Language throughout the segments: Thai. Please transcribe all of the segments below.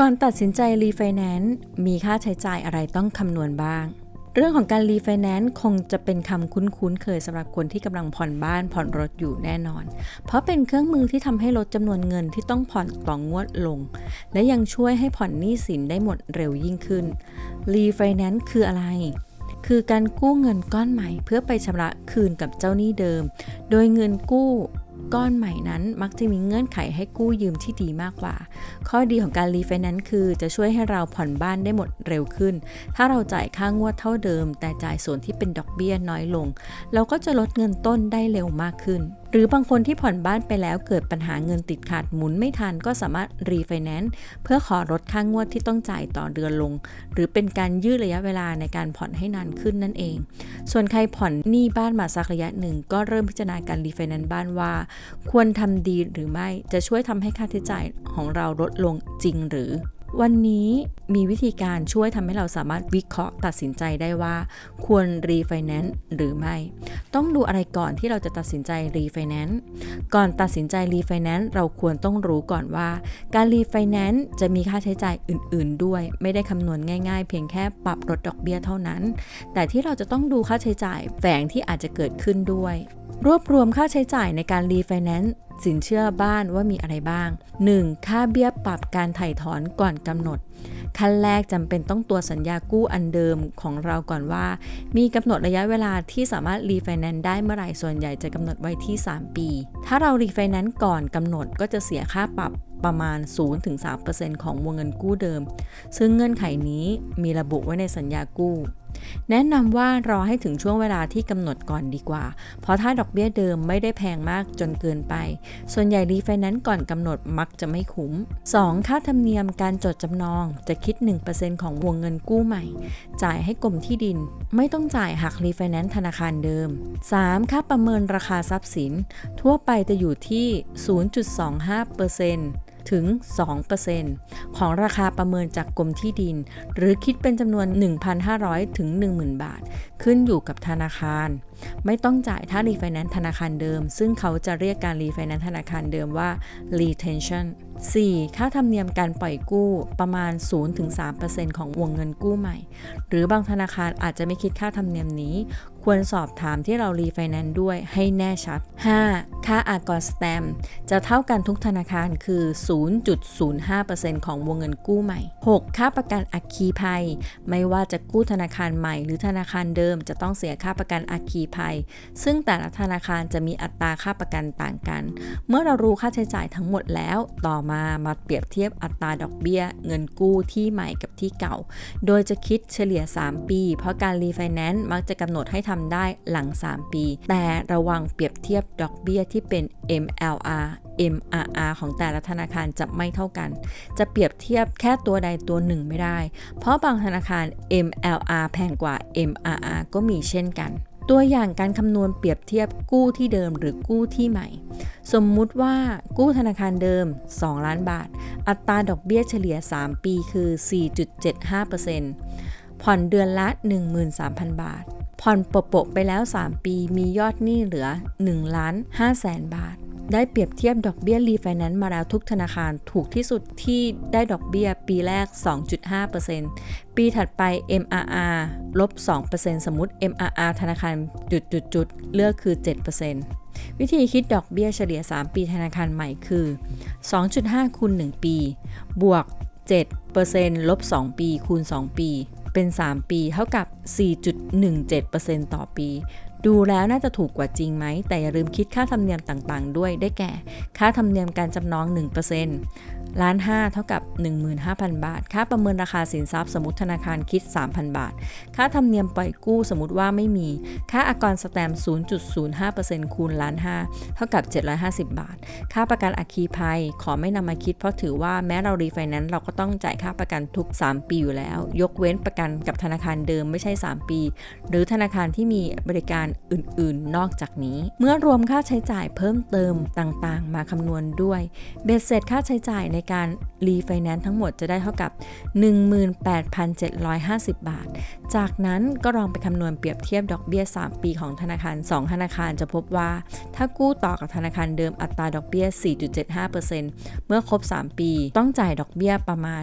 ก่อนตัดสินใจรีไฟแนนซ์มีค่าใช้จ่ายอะไรต้องคำนวณบ้าง เรื่องของการรีไฟแนนซ์คงจะเป็นคำคุ้นๆเคยสำหรับคนที่กำลังผ่อนบ้านผ่อนรถอยู่แน่นอน เพราะเป็นเครื่องมือที่ทำให้ลดจำนวนเงินที่ต้องผ่อนต่องวดลง และยังช่วยให้ผ่อนหนี้สินได้หมดเร็วยิ่งขึ้นรีไฟแนนซ์คืออะไรคือการกู้เงินก้อนใหม่เพื่อไปชำระคืนกับเจ้าหนี้เดิม โดยเงินกู้ ก้อนใหม่นั้นมักจะมีเงื่อนไขให้กู้ยืมที่ดีมากกว่า ข้อดีของการรีไฟแนนซ์คือจะช่วยให้เราผ่อนบ้านได้หมดเร็วขึ้น ถ้าเราจ่ายค่างวดเท่าเดิม แต่จ่ายส่วนที่เป็นดอกเบี้ยน้อยลง เราก็จะลดเงินต้นได้เร็วมากขึ้น หรือบางคนที่ผ่อนบ้านไปแล้วเกิดปัญหาเงินติดขัดหมุนไม่ทันก็สามารถรีไฟแนนซ์เพื่อขอลดค่างวดที่ต้องจ่ายต่อเดือนลง หรือเป็นการยืดระยะเวลาในการผ่อนให้นานขึ้นนั่นเอง ส่วนใครผ่อนหนี้บ้านมาสักระยะหนึ่ง ก็เริ่มพิจารณาการรีไฟแนนซ์บ้านว่าควรทำดีหรือไม่จะช่วยทำให้ค่าใช้จ่ายของเราลดลงจริงหรือ วันนี้ มีวิธีการช่วยทำให้เราสามารถวิเคราะห์ตัดสินใจได้ว่า ควรรีไฟแนนซ์หรือไม่ ต้องดูอะไรก่อนที่เราจะตัดสินใจรีไฟแนนซ์ก่อนตัดสินใจรีไฟแนนซ์เราควรต้องรู้ก่อนว่า การรีไฟแนนซ์จะมีค่าใช้จ่ายอื่น ๆ ด้วย ไม่ได้คำนวณง่าย ๆ เพียงแค่ปรับลดดอกเบี้ยเท่านั้น แต่ที่เราจะต้องดูค่าใช้จ่ายแฝงที่อาจจะเกิดขึ้นด้วย รวบรวมค่าใช้จ่ายในการรีไฟแนนซ์สินเชื่อบ้านว่ามีอะไรบ้าง 1. ค่าเบี้ยปรับการไถ่ถอนก่อนกำหนดขั้นแรกจำเป็นต้องตัวสัญญากู้อันเดิมของเราก่อนว่า มีกำหนดระยะเวลาที่สามารถรีไฟแนนซ์ได้เมื่อไหร่ส่วนใหญ่จะกำหนดไว้ที่ 3 ปี ถ้าเรารีไฟแนนซ์ก่อนกำหนดก็จะเสียค่าปรับประมาณ 0-3%ของวงเงินกู้เดิม ซึ่งเงื่อนไขนี้มีระบุไว้ในสัญญากู้ แนะนำว่ารอให้ถึงช่วงเวลาที่กำหนดก่อนดีกว่า เพราะถ้าดอกเบี้ยเดิมไม่ได้แพงมากจนเกินไป ส่วนใหญ่รีไฟแนนซ์ก่อนกำหนดมักจะไม่คุ้ม 2. ค่าธรรมเนียมการจดจำนองจะคิด 1%ของวงเงินกู้ใหม่ จ่ายให้กรมที่ดิน ไม่ต้องจ่ายหักรีไฟแนนซ์ธนาคารเดิม 3. ค่าประเมินราคาทรัพย์สิน ทั่วไปจะอยู่ที่ 0.25% ถึง 2%ของราคาประเมินจากกรมที่ดิน หรือคิดเป็นจำนวน 1,500 ถึง 10,000 บาท ขึ้นอยู่กับธนาคาร ไม่ต้องจ่ายถ้ารีไฟแนนซ์ธนาคารเดิม ซึ่งเขาจะเรียกการรีไฟแนนซ์ธนาคารเดิมว่า retention 4. ค่าธรรมเนียมการปล่อยกู้ประมาณ 0-3%ของวงเงินกู้ใหม่ หรือบางธนาคารอาจจะไม่คิดค่าธรรมเนียมนี้ ควรสอบถามที่เรารีไฟแนนซ์ด้วยให้แน่ชัด 5. ค่าอากรสแตมจะเท่ากันทุกธนาคารคือ 0.05%ของวงเงินกู้ใหม่ 6. ค่าประกันอัคคีภัย ไม่ว่าจะกู้ธนาคารใหม่หรือธนาคารเดิมจะต้องเสียค่าประกันอัคคีภัย ซึ่งแต่ละธนาคารจะมีอัตราค่าประกันต่างกัน เมื่อเรารู้ค่าใช้จ่ายทั้งหมดแล้ว ต่อมามาเปรียบเทียบอัตราดอกเบี้ย เงินกู้ที่ใหม่กับที่เก่า โดยจะคิดเฉลี่ย 3 ปี เพราะการรีไฟแนนซ์มักจะกำหนดให้ทำได้หลัง 3 ปี แต่ระวังเปรียบเทียบดอกเบี้ยที่เป็น MLR MRR ของแต่ละธนาคารจะไม่เท่ากัน จะเปรียบเทียบแค่ตัวใดตัวหนึ่งไม่ได้ เพราะบางธนาคาร MLR แพงกว่า MRR ก็มีเช่นกัน ตัวอย่างการคำนวณเปรียบเทียบกู้ที่เดิมหรือกู้ที่ใหม่ สมมุติว่ากู้ธนาคารเดิม 2 ล้านบาท อัตราดอกเบี้ยเฉลี่ย 3 ปีคือ 4.75%ผ่อนเดือนละ 13,000 บาท ผ่อนโปะไปแล้ว 3 ปีมียอดหนี้เหลือ1ล้าน5แสนบาท ได้เปรียบเทียบดอกเบี้ยรีไฟแนนซ์มาแล้วทุกธนาคารถูกที่สุดที่ได้ดอกเบี้ยปีแรก 2.5%ปีถัดไป MRR ลบ 2%สมมติ MRR ธนาคารจุดจุดจุดเลือกคือ 7%วิธีคิดดอกเบี้ยเฉลี่ย 3 ปีธนาคารใหม่คือ 2.5คูณ1ปี บวก7%ลบ 2 ปีคูณ 2 ปี เป็น 3 ปีเท่ากับ 4.17%ต่อปี ดูแล้วน่าจะถูกกว่าจริงไหม แต่อย่าลืมคิดค่าธรรมเนียมต่างๆ ด้วยได้แก่ ค่าธรรมเนียมการจำนอง 1% ล้าน5เท่ากับ 15,000 บาท ค่าประเมินราคาสินทรัพย์สมมติธนาคารคิด 3,000 บาท ค่าธรรมเนียมปล่อยกู้สมมติว่าไม่มี ค่าอากรสแตมป์0.05%คูณล้าน5เท่ากับ 750 บาท ค่าประกันอัคคีภัยขอไม่นำมาคิดเพราะถือว่าแม้เรารีไฟแนนซ์เราก็ต้องจ่ายค่าประกันทุก 3 ปีอยู่แล้ว ยกเว้นประกันกับธนาคารเดิมไม่ใช่ 3 ปี หรือธนาคารที่มีบริการอื่น ๆ นอกจากนี้ เมื่อรวมค่าใช้จ่ายเพิ่มเติมต่างๆ มาคำนวณด้วย เบ็ดเสร็จค่าใช้จ่ายในการรีไฟแนนซ์ทั้งหมดจะได้เท่ากับ 18,750 บาท จากนั้นก็ลองไปคำนวณเปรียบเทียบดอกเบี้ย 3 ปีของธนาคาร 2 ธนาคารจะพบว่า ถ้ากู้ต่อกับธนาคารเดิมอัตราดอกเบี้ย 4.75%เมื่อครบ 3 ปี ต้องจ่ายดอกเบี้ยประมาณ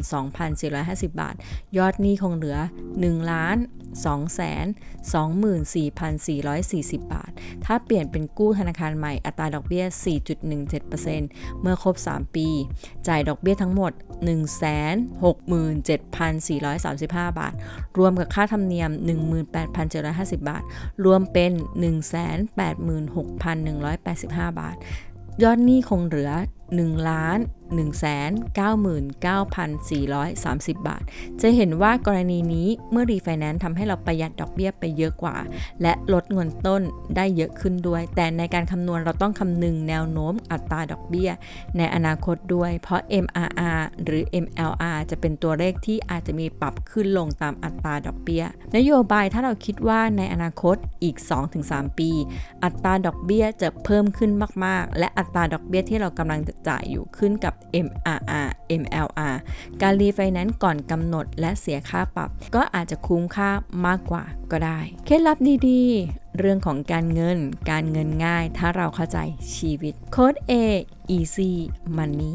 192,450 บาท ยอดหนี้คงเหลือ1ล้าน 224,440 บาท ถ้าเปลี่ยนเป็นกู้ธนาคารใหม่อัตราดอกเบี้ย 4.17%เมื่อครบ 3 ปี จ่ายดอกเบี้ยทั้งหมด 167,435 บาท รวมกับค่าธรรมเนียม 18,750 บาท รวมเป็น 186,185 บาท ยอดหนี้คงเหลือ 1ล้าน199,430 บาท จะเห็นว่ากรณีนี้เมื่อรีไฟแนนซ์ทำให้เราประหยัดดอกเบี้ยไปเยอะกว่า และลดเงินต้นได้เยอะขึ้นด้วย แต่ในการคำนวณเราต้องคำนึงแนวโน้มอัตราดอกเบี้ย ในอนาคตด้วย เพราะ MRR หรือ MLR จะเป็นตัวเลขที่อาจจะมีปรับขึ้นลงตามอัตราดอกเบี้ย นโยบายถ้าเราคิดว่าในอนาคตอีก 2-3 ปี อัตราดอกเบี้ยจะเพิ่มขึ้นมาก ๆ และอัตราดอกเบี้ยที่เรากำลังจ่ายอยู่ขึ้นกับ MRR MLR การรีไฟแนนซ์ก่อนกำหนดและเสียค่าปรับ ก็อาจจะคุ้มค่ามากกว่าก็ได้ เคล็ดลับดีๆ เรื่องของการเงิน การเงินง่ายถ้าเราเข้าใจชีวิตโค้ด A Easy Money